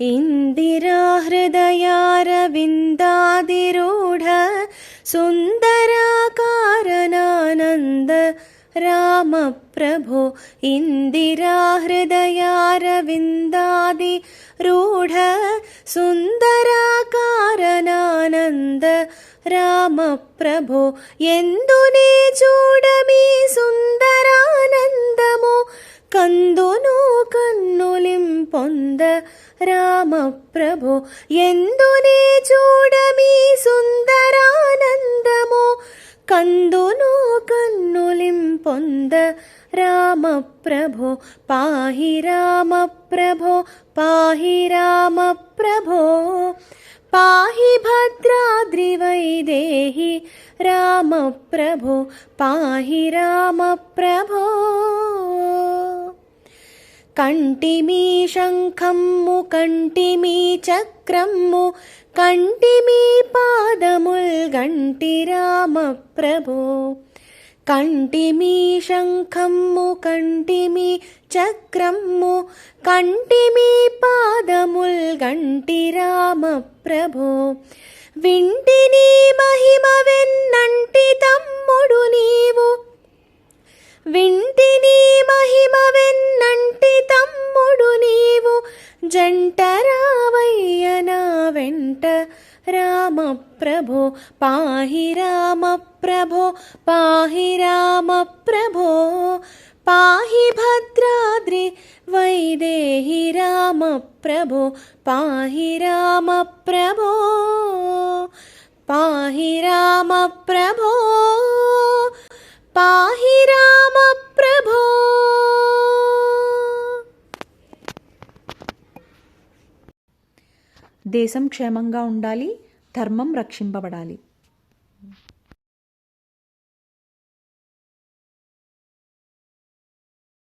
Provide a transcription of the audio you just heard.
ഇന്ദിരാഹൃദയാരവിന്ദാതിരൂഢ സുന്ദരാകാരനാനന്ദ രാമപ്രഭോ ഇന്ദിരാഹൃദയാരവിന്ദാതി രൂഢ സുന്ദരാകാരനാനന്ദ രാമപ്രഭോ എന്തു നീ ചൂട కన్నులింపొంద రామ పొంద ఎందునే చూడమీ సుందరానందము. కందును కన్నులింపొంద రామ రామప్రభో. పాహి రామ ప్రభో పాహి రామ ప్రభో పాహి భద్రాద్రివైదేహి రామప్రభో. పాహి రామ ప్రభో కంటిమీ శంఖమ్ము కంటిమీ చక్రమ్ము కంటిమీ పాదముల్ గంటి రామప్రభో. కంటిమీ శంఖమ్ము కంటిమీ చక్రమ్ము కంటిమీ పాదముల్ గంటి రామప్రభో. వింటిని మహిమ వెన్నంటి వెంట రావయ్య నా వెంట రామ ప్రభో పాహి రామ ప్రభో పాహి రామ ప్రభో పాహి భద్రాద్రి వైదేహి రామ ప్రభో పాహి రామ ప్రభో పాహి రామ ప్రభో దేశం క్షేమంగా ఉండాలి ధర్మం రక్షింపబడాలి.